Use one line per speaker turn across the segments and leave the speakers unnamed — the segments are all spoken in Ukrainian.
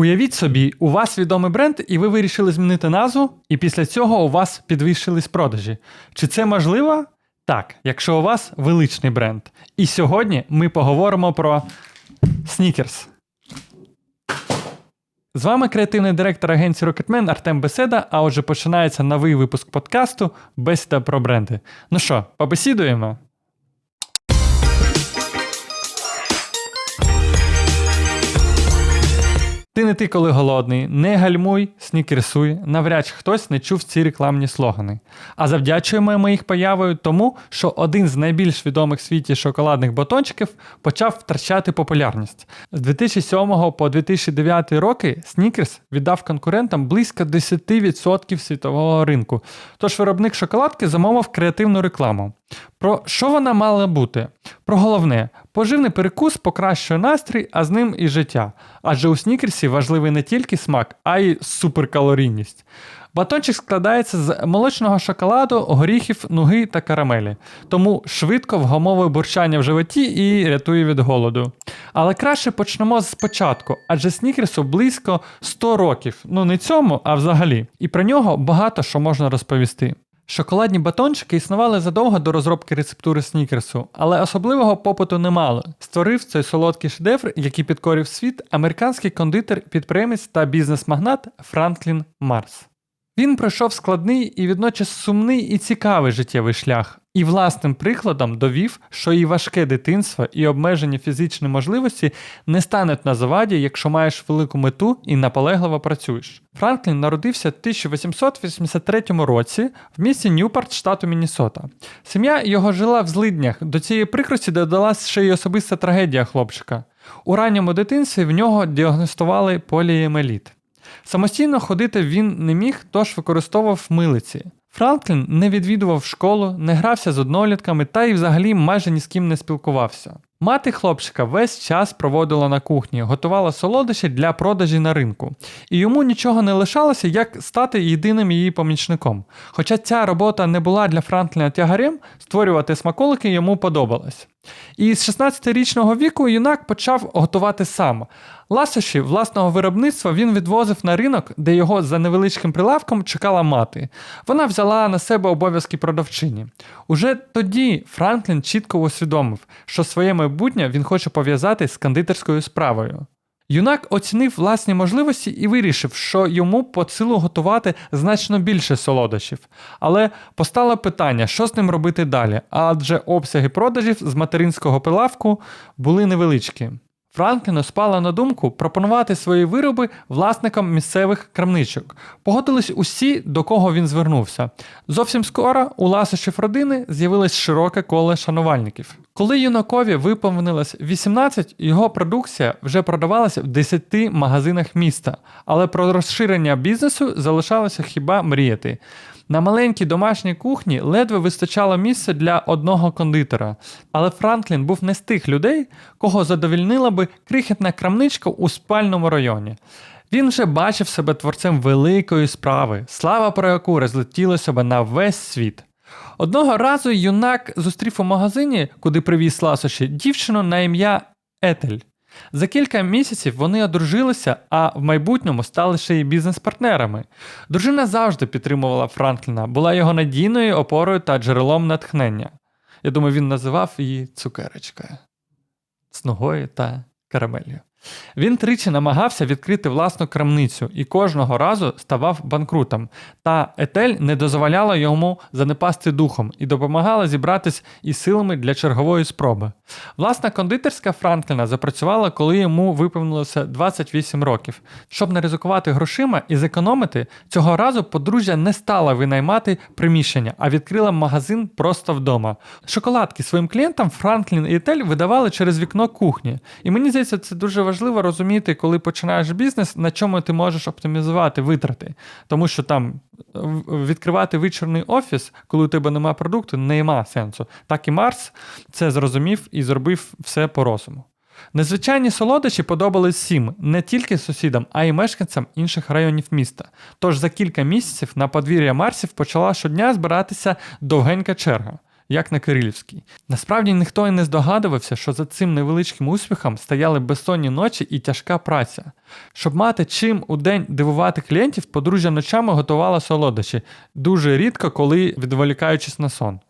Уявіть собі, у вас відомий бренд, і ви вирішили змінити назву, і після цього у вас підвищились продажі. Чи це можливо? Так, якщо у вас величний бренд. І сьогодні ми поговоримо про снікерс. З вами креативний директор агенції Rocketman Артем Беседа. А отже, починається новий випуск подкасту Бесіда про бренди. Ну що, побесідуємо? Ти не ти, коли голодний, не гальмуй, снікерсуй, навряд чи хтось не чув ці рекламні слогани. А завдячуємо ми їх появою тому, що один з найбільш відомих в світі шоколадних батончиків почав втрачати популярність. З 2007 по 2009 роки Снікерс віддав конкурентам близько 10% світового ринку. Тож виробник шоколадки замовив креативну рекламу. Про що вона мала бути? Про головне, поживний перекус покращує настрій, а з ним і життя. Адже у снікерсі важливий не тільки смак, а й суперкалорійність. Батончик складається з молочного шоколаду, горіхів, нуги та карамелі, тому швидко вгамовує бурчання в животі і рятує від голоду. Але краще почнемо спочатку, адже снікерсу близько 100 років. Ну не цьому, а взагалі. І про нього багато що можна розповісти. Шоколадні батончики існували задовго до розробки рецептури снікерсу, але особливого попиту не мало. Створив цей солодкий шедевр, який підкорив світ, американський кондитер, підприємець та бізнес-магнат Франклін Марс. Він пройшов складний і водночас сумний і цікавий життєвий шлях, і власним прикладом довів, що і важке дитинство, і обмежені фізичні можливості не стануть на заваді, якщо маєш велику мету і наполегливо працюєш. Франклін народився в 1883 році в місті Ньюпорт, штату Міннесота. Сім'я його жила в злиднях. До цієї прикрості додалась ще й особиста трагедія хлопчика. У ранньому дитинстві в нього діагностували поліемеліт. Самостійно ходити він не міг, тож використовував милиці. Франклін не відвідував школу, не грався з однолітками та й взагалі майже ні з ким не спілкувався. Мати хлопчика весь час проводила на кухні, готувала солодощі для продажі на ринку, і йому нічого не лишалося, як стати єдиним її помічником. Хоча ця робота не була для Франкліна тягарем, створювати смаколики йому подобалось. І з 16-річного віку юнак почав готувати сам. Ласощі власного виробництва він відвозив на ринок, де його за невеличким прилавком чекала мати. Вона взяла на себе обов'язки продавчині. Уже тоді Франклін чітко усвідомив, що своє майбутнє він хоче пов'язати з кондитерською справою. Юнак оцінив власні можливості і вирішив, що йому по силу готувати значно більше солодощів. Але постало питання, що з ним робити далі, адже обсяги продажів з материнського прилавку були невеличкі. Франкліну спала на думку пропонувати свої вироби власникам місцевих крамничок. Погодились усі, до кого він звернувся. Зовсім скоро у ласощів родини з'явилось широке коле шанувальників. Коли юнакові виповнилось 18, його продукція вже продавалася в 10 магазинах міста, але про розширення бізнесу залишалося хіба мріяти. На маленькій домашній кухні ледве вистачало місця для одного кондитера, але Франклін був не з тих людей, кого задовільнила би крихітна крамничка у спальному районі. Він вже бачив себе творцем великої справи, слава про яку розлетілася би на весь світ. Одного разу юнак зустрів у магазині, куди привіз ласощі, дівчину на ім'я Етель. За кілька місяців вони одружилися, а в майбутньому стали ще й бізнес-партнерами. Дружина завжди підтримувала Франкліна, була його надійною опорою та джерелом натхнення. Я думаю, він називав її цукерочкою сногою ногою та карамелью. Він тричі намагався відкрити власну крамницю і кожного разу ставав банкрутом. Та Етель не дозволяла йому занепасти духом і допомагала зібратись із силами для чергової спроби. Власна кондитерська Франкліна запрацювала, коли йому виповнилося 28 років. Щоб не ризикувати грошима і зекономити, цього разу подружжя не стала винаймати приміщення, а відкрила магазин просто вдома. Шоколадки своїм клієнтам Франклін і Етель видавали через вікно кухні. І мені здається, це дуже важливо розуміти, коли починаєш бізнес, на чому ти можеш оптимізувати витрати. Тому що там відкривати вечірний офіс, коли у тебе немає продукту, нема сенсу. Так і Марс це зрозумів і зробив все по розуму. Незвичайні солодощі подобались всім, не тільки сусідам, а й мешканцям інших районів міста. Тож за кілька місяців на подвір'я Марсів почала щодня збиратися довгенька черга. Як на Кирилівській. Насправді ніхто і не здогадувався, що за цим невеличким успіхом стояли безсонні ночі і тяжка праця. Щоб мати чим у день дивувати клієнтів, подружжя ночами готувала солодощі, дуже рідко, коли відволікаючись на сон.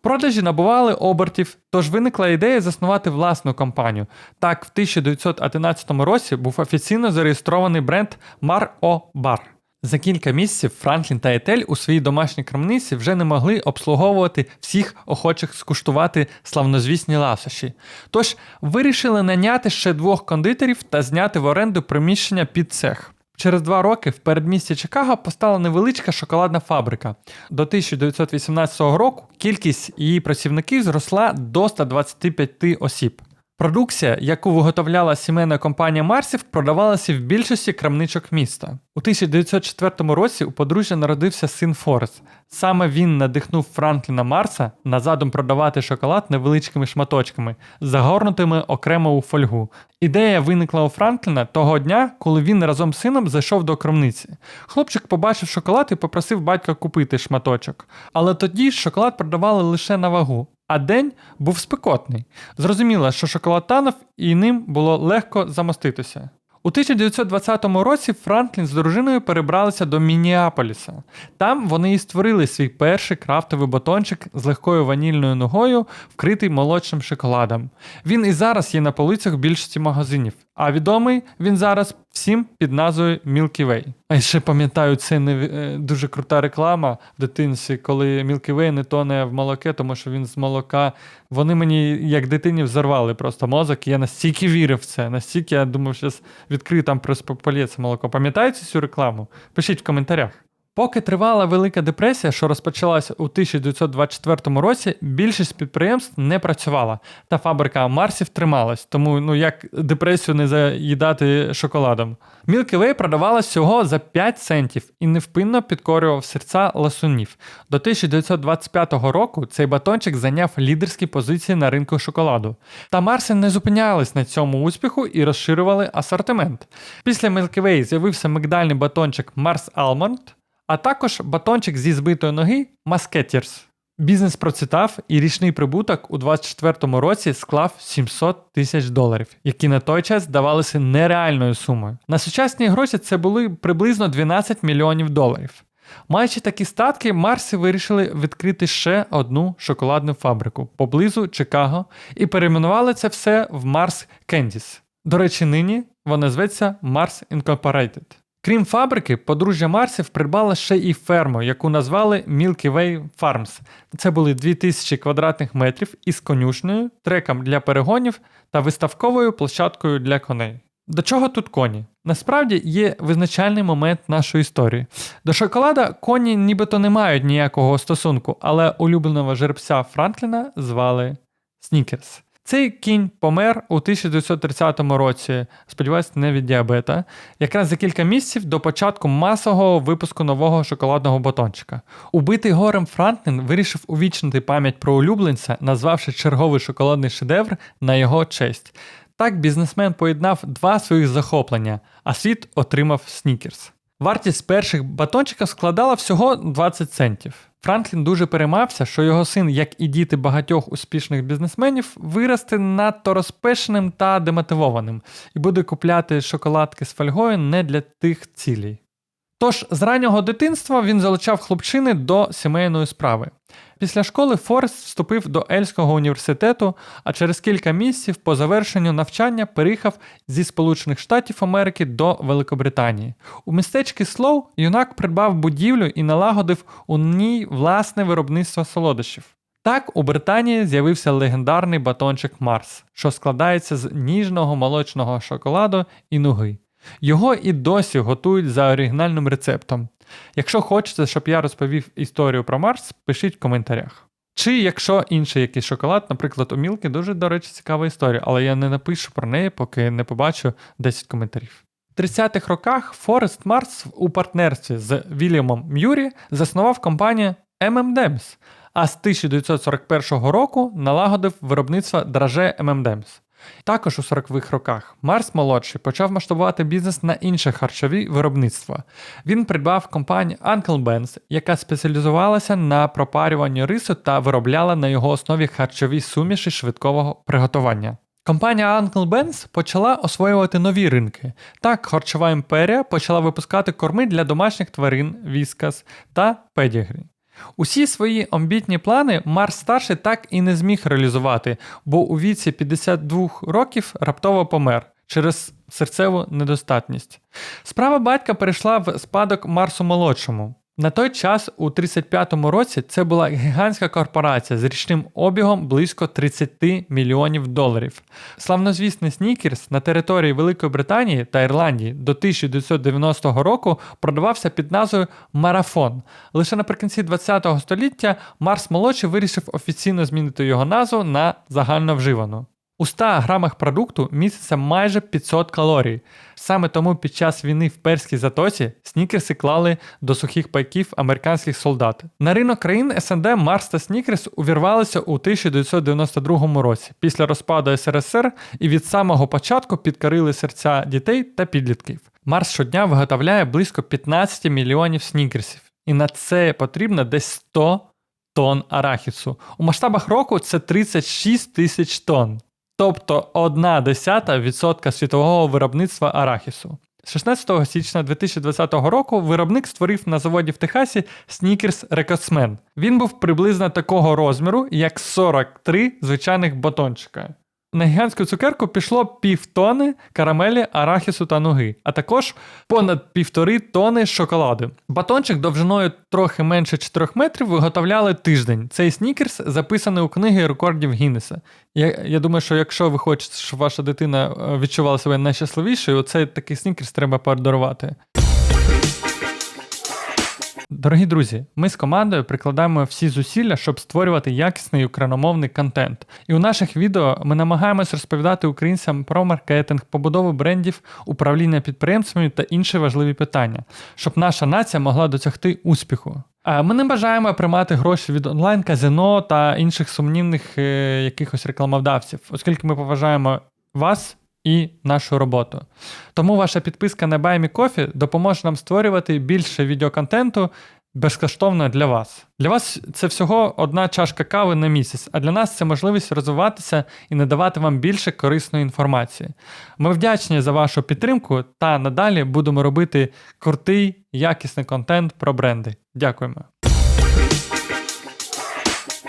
Продажі набували обертів, тож виникла ідея заснувати власну компанію. Так, в 1911 році був офіційно зареєстрований бренд Mar O Bar. За кілька місяців Франклін та Етель у своїй домашній крамниці вже не могли обслуговувати всіх охочих скуштувати славнозвісні ласощі. Тож вирішили наняти ще двох кондитерів та зняти в оренду приміщення під цех. Через два роки в передмісті Чикаго постала невеличка шоколадна фабрика. До 1918 року кількість її працівників зросла до 125 осіб. Продукція, яку виготовляла сімейна компанія Марсів, продавалася в більшості крамничок міста. У 1904 році у подружжя народився син Форест. Саме він надихнув Франкліна Марса на задум продавати шоколад невеличкими шматочками, загорнутими окремо у фольгу. Ідея виникла у Франкліна того дня, коли він разом з сином зайшов до крамниці. Хлопчик побачив шоколад і попросив батька купити шматочок. Але тоді шоколад продавали лише на вагу, а день був спекотний. Зрозуміло, що шоколад танув і ним було легко замоститися. У 1920 році Франклін з дружиною перебралися до Мініаполіса. Там вони і створили свій перший крафтовий батончик з легкою ванільною ногою, вкритий молочним шоколадом. Він і зараз є на полицях більшості магазинів, а відомий він зараз всім під назвою Milky Way. А ще пам'ятаю, це не е, дуже крута реклама в дитинці, коли Milky Way не тоне в молоке, тому що він з молока. Вони мені, як дитині, взорвали просто мозок. Я настільки вірив в це, настільки я думав, що відкрию там просто це молоко. Пам'ятаєте цю рекламу? Пишіть в коментарях. Поки тривала Велика депресія, що розпочалася у 1924 році, більшість підприємств не працювала, та фабрика Марсів трималась, тому ну як депресію не заїдати шоколадом. Milky Way продавалась всього за 5 центів і невпинно підкорював серця ласунів. До 1925 року цей батончик зайняв лідерські позиції на ринку шоколаду. Та Марси не зупинялись на цьому успіху і розширювали асортимент. Після Milky Way з'явився мигдальний батончик Mars Almond, а також батончик зі збитої ноги Musketeers. Бізнес процвітав і річний прибуток у 2024 році склав 700 тисяч доларів, які на той час здавалися нереальною сумою. На сучасні гроші це були приблизно 12 мільйонів доларів. Маючи такі статки, Марси вирішили відкрити ще одну шоколадну фабрику поблизу Чикаго і перейменували це все в Mars Candies. До речі, нині вона зветься Mars Incorporated. Крім фабрики, подружжя Марсів придбало ще і ферму, яку назвали Milky Way Farms. Це були 2000 квадратних метрів із конюшнею, треком для перегонів та виставковою площадкою для коней. До чого тут коні? Насправді є визначальний момент нашої історії. До шоколада коні нібито не мають ніякого стосунку, але улюбленого жеребця Франкліна звали Снікерс. Цей кінь помер у 1930 році, сподіваюся, не від діабета, якраз за кілька місяців до початку масового випуску нового шоколадного батончика. Убитий горем Франклін вирішив увічнити пам'ять про улюбленця, назвавши черговий шоколадний шедевр на його честь. Так бізнесмен поєднав два своїх захоплення, а світ отримав снікерс. Вартість перших батончиків складала всього 20 центів. Франклін дуже переймався, що його син, як і діти багатьох успішних бізнесменів, виросте надто розпешеним та демотивованим і буде купляти шоколадки з фольгою не для тих цілей. Тож з раннього дитинства він залучав хлопчини до сімейної справи. Після школи Форест вступив до Ельського університету, а через кілька місяців по завершенню навчання переїхав зі Сполучених Штатів Америки до Великобританії. У містечці Слоу юнак придбав будівлю і налагодив у ній власне виробництво солодощів. Так у Британії з'явився легендарний батончик Марс, що складається з ніжного молочного шоколаду і нуги. Його і досі готують за оригінальним рецептом. Якщо хочете, щоб я розповів історію про Марс, пишіть в коментарях. Чи якщо інший якийсь шоколад, наприклад, у Мілки, дуже, до речі, цікава історія, але я не напишу про неї, поки не побачу 10 коментарів. В 30-х роках Форест Марс у партнерстві з Вільямом М'юрі заснував компанію M&M's, а з 1941 року налагодив виробництво драже M&M's. Також у 40-х роках Марс молодший почав масштабувати бізнес на інше харчові виробництва. Він придбав компанію Uncle Ben's, яка спеціалізувалася на пропарюванні рису та виробляла на його основі харчові суміші швидкого приготування. Компанія Uncle Ben's почала освоювати нові ринки. Так, харчова імперія почала випускати корми для домашніх тварин, віскас та педігрі. Усі свої амбітні плани Марс старший так і не зміг реалізувати, бо у віці 52 років раптово помер через серцеву недостатність. Справа батька перейшла в спадок Марсу молодшому. На той час, у 35-му році, це була гігантська корпорація з річним обігом близько 30 мільйонів доларів. Славнозвісний Снікерс на території Великої Британії та Ірландії до 1990 року продавався під назвою Марафон. Лише наприкінці 20-го століття Марс молодший вирішив офіційно змінити його назву на загальновживану. У 100 грамах продукту міститься майже 500 калорій. Саме тому під час війни в Перській затоці снікерси клали до сухих пайків американських солдат. На ринок країн СНД Марс та Снікерс увірвалися у 1992 році після розпаду СРСР і від самого початку підкорили серця дітей та підлітків. Марс щодня виготовляє близько 15 мільйонів снікерсів, і на це потрібно десь 100 тонн арахісу. У масштабах року це 36 тисяч тонн тобто 1 десята відсотка світового виробництва арахісу. З 16 січня 2020 року виробник створив на заводі в Техасі снікерс Рекосмен. Він був приблизно такого розміру, як 43 звичайних батончика. На гігантську цукерку пішло півтони карамелі, арахісу та ноги, а також понад півтори тони шоколаду. Батончик довжиною трохи менше 4 метрів виготовляли тиждень. Цей снікерс записаний у книги рекордів Гіннеса. Я я думаю, що якщо ви хочете, щоб ваша дитина е, відчувала себе найщасливішою, оцей такий снікерс треба подарувати. Дорогі друзі, ми з командою прикладаємо всі зусилля, щоб створювати якісний україномовний контент. І у наших відео ми намагаємось розповідати українцям про маркетинг, побудову брендів, управління підприємствами та інші важливі питання, щоб наша нація могла досягти успіху. Ми не бажаємо приймати гроші від онлайн-казино та інших сумнівних е, якихось рекламодавців, оскільки ми поважаємо вас і нашу роботу. Тому ваша підписка на BuyMeCoffee допоможе нам створювати більше відеоконтенту безкоштовно для вас. Для вас це всього одна чашка кави на місяць, а для нас це можливість розвиватися і надавати вам більше корисної інформації. Ми вдячні за вашу підтримку та надалі будемо робити крутий, якісний контент про бренди. Дякуємо.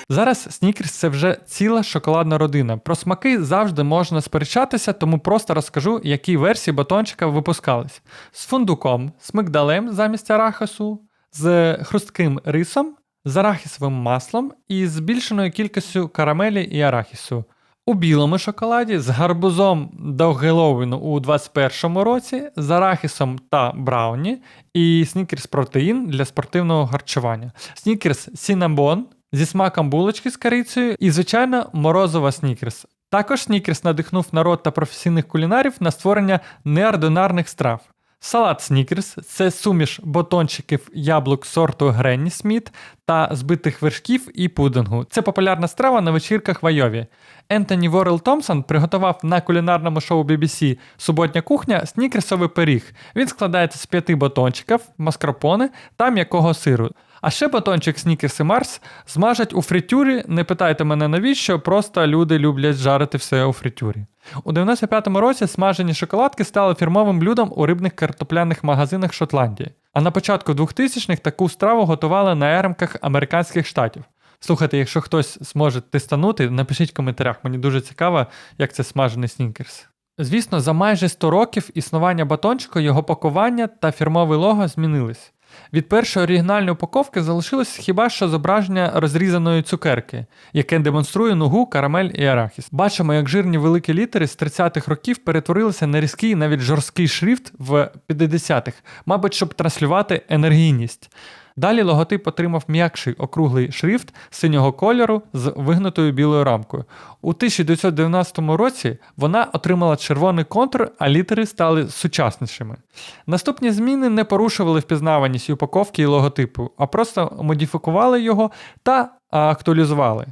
Зараз снікерс це вже ціла шоколадна родина. Про смаки завжди можна сперечатися, тому просто розкажу, які версії батончика випускались: з фундуком, з мигдалем замість арахису, з хрустким рисом, з арахісовим маслом і збільшеною кількістю карамелі і арахісу. У білому шоколаді з гарбузом до Геловіну у 2021 році, з арахісом та брауні і снікерс протеїн для спортивного харчування. Снікерс Сінабон зі смаком булочки з корицею і, звичайно, морозова снікерс. Також снікерс надихнув народ та професійних кулінарів на створення неординарних страв. Салат Снікерс це суміш батончиків яблук сорту Гренні Сміт та збитих вершків і пудингу. Це популярна страва на вечірках в Айові. Ентоні Ворел Томпсон приготував на кулінарному шоу BBC Суботня кухня снікерсовий пиріг. Він складається з п'яти батончиків, маскарпоне та м'якого сиру. А ще батончик і Mars змажать у фритюрі. Не питайте мене навіщо, просто люди люблять жарити все у фритюрі. У 95-му році смажені шоколадки стали фірмовим блюдом у рибних картопляних магазинах Шотландії. А на початку 2000-х таку страву готували на еремках американських штатів. Слухайте, якщо хтось зможе тестанути, напишіть в коментарях, мені дуже цікаво, як це смажений снікерс. Звісно, за майже 100 років існування батончику його пакування та фірмовий лого змінились. Від першої оригінальної упаковки залишилось хіба що зображення розрізаної цукерки, яке демонструє нугу, карамель і арахіс. Бачимо, як жирні великі літери з 30-х років перетворилися на різкий, навіть жорсткий шрифт в 50-х, мабуть, щоб транслювати енергійність. Далі логотип отримав м'якший округлий шрифт синього кольору з вигнутою білою рамкою. У 1990 році вона отримала червоний контур, а літери стали сучаснішими. Наступні зміни не порушували впізнаваність упаковки і логотипу, а просто модифікували його та актуалізували.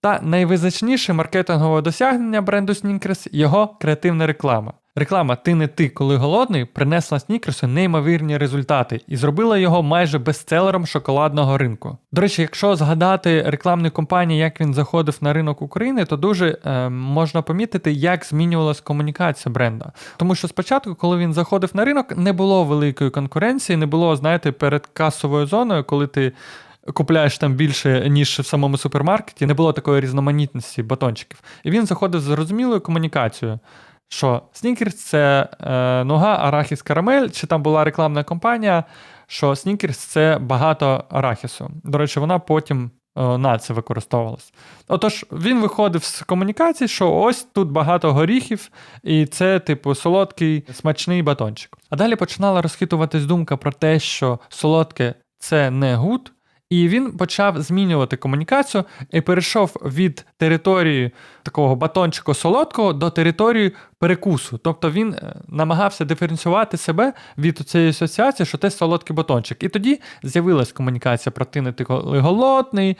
Та найвизначніше маркетингове досягнення бренду Snickers – його креативна реклама. Реклама Ти не ти, коли голодний принесла Снікерсу неймовірні результати і зробила його майже бестселером шоколадного ринку. До речі, якщо згадати рекламні кампанії, як він заходив на ринок України, то дуже е, можна помітити, як змінювалася комунікація бренда. Тому що спочатку, коли він заходив на ринок, не було великої конкуренції, не було, знаєте, перед касовою зоною, коли ти. Купляєш там більше, ніж в самому супермаркеті, не було такої різноманітності батончиків. І він заходив з зрозумілою комунікацією що Снікерс це е, нога, арахіс карамель, чи там була рекламна кампанія, що Снікерс це багато арахісу. До речі, вона потім е, на це використовувалась. Отож, він виходив з комунікації, що ось тут багато горіхів, і це, типу, солодкий смачний батончик. А далі починала розхитуватись думка про те, що солодке це не гуд. І він почав змінювати комунікацію і перейшов від території такого батончику солодкого до території перекусу. Тобто він е, намагався диференціювати себе від цієї асоціації, що це солодкий батончик. І тоді з'явилась комунікація про ти не ти голодний,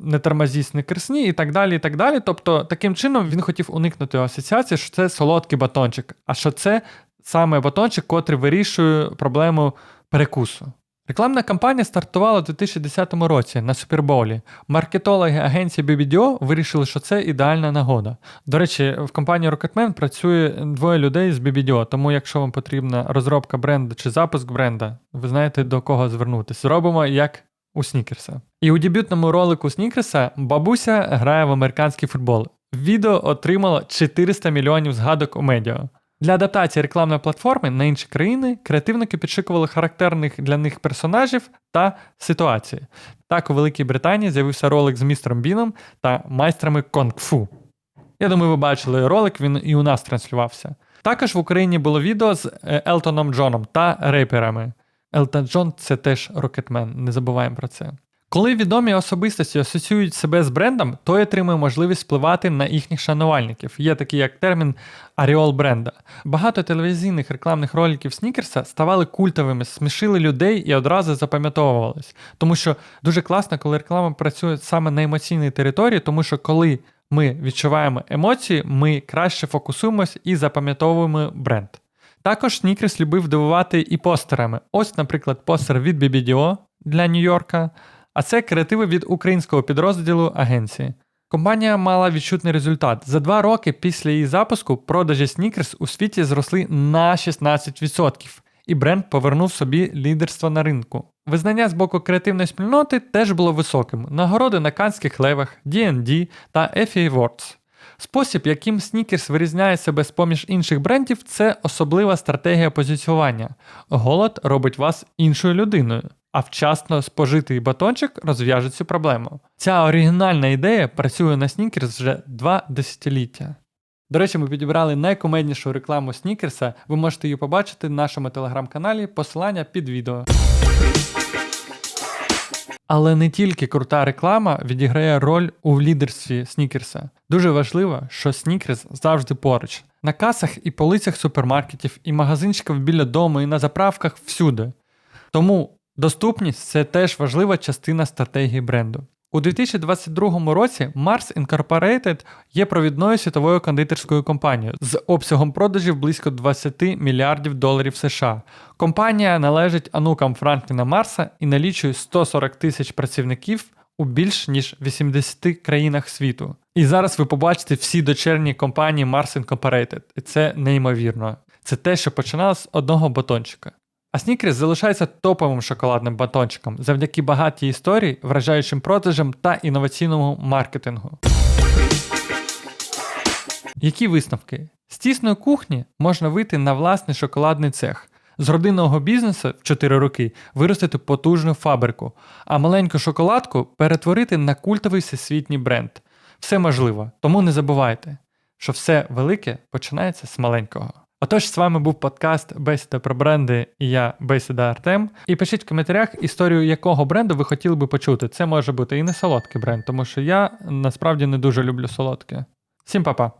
не тормозісь, не кресні і так далі. і так далі. Тобто, таким чином він хотів уникнути асоціації, що це солодкий батончик, а що це саме батончик, котрий вирішує проблему перекусу. Рекламна кампанія стартувала у 2010 році на Суперболі. Маркетологи агенції BBDO вирішили, що це ідеальна нагода. До речі, в компанії Rocketman працює двоє людей з BBDO, тому якщо вам потрібна розробка бренду чи запуск бренда, ви знаєте до кого звернутися. Зробимо як у Снікерса. І у дебютному ролику Снікерса бабуся грає в американський футбол. Відео отримало 400 мільйонів згадок у медіа. Для адаптації рекламної платформи на інші країни креативники підшикували характерних для них персонажів та ситуації. Так у Великій Британії з'явився ролик з містером Біном та майстрами конг-фу. Я думаю, ви бачили ролик, він і у нас транслювався. Також в Україні було відео з е, Елтоном Джоном та реперами. Елтон Джон це теж рокетмен, не забуваємо про це. Коли відомі особистості асоціюють себе з брендом, той отримує можливість впливати на їхніх шанувальників. Є такий як термін аріол бренда. Багато телевізійних рекламних роликів Снікерса ставали культовими, смішили людей і одразу запам'ятовувались. Тому що дуже класно, коли реклама працює саме на емоційній території, тому що коли ми відчуваємо емоції, ми краще фокусуємось і запам'ятовуємо бренд. Також Снікерс любив дивувати і постерами. Ось, наприклад, постер від BBDO для Нью-Йорка. А це креативи від українського підрозділу агенції. Компанія мала відчутний результат. За два роки після її запуску продажі Snickers у світі зросли на 16%, і бренд повернув собі лідерство на ринку. Визнання з боку креативної спільноти теж було високим. Нагороди на канських левах, D&D та Effie Awards. Спосіб, яким Snickers вирізняє себе з поміж інших брендів, це особлива стратегія позиціювання. Голод робить вас іншою людиною а вчасно спожитий батончик розв'яже цю проблему. Ця оригінальна ідея працює на Снікерс вже два десятиліття. До речі, ми підібрали найкумеднішу рекламу Снікерса. Ви можете її побачити в нашому телеграм-каналі, посилання під відео. Але не тільки крута реклама відіграє роль у лідерстві Снікерса. Дуже важливо, що Снікерс завжди поруч. На касах і полицях супермаркетів, і магазинчиків біля дому, і на заправках всюди. Тому Доступність це теж важлива частина стратегії бренду. У 2022 році Mars Incorporated є провідною світовою кондитерською компанією з обсягом продажів близько 20 мільярдів доларів США. Компанія належить анукам Франкліна Марса і налічує 140 тисяч працівників у більш ніж 80 країнах світу. І зараз ви побачите всі дочерні компанії Mars Incorporated. І це неймовірно. Це те, що починалося з одного батончика. А Снікерс залишається топовим шоколадним батончиком завдяки багатій історії, вражаючим продажам та інноваційному маркетингу. Які висновки? З тісної кухні можна вийти на власний шоколадний цех, з родинного бізнесу в 4 роки виростити потужну фабрику, а маленьку шоколадку перетворити на культовий всесвітній бренд. Все можливо, тому не забувайте, що все велике починається з маленького. Отож, з вами був подкаст Бесіда про бренди і я Бесіда Артем. І пишіть в коментарях історію якого бренду ви хотіли би почути. Це може бути і не солодкий бренд, тому що я насправді не дуже люблю солодке. Всім па-па!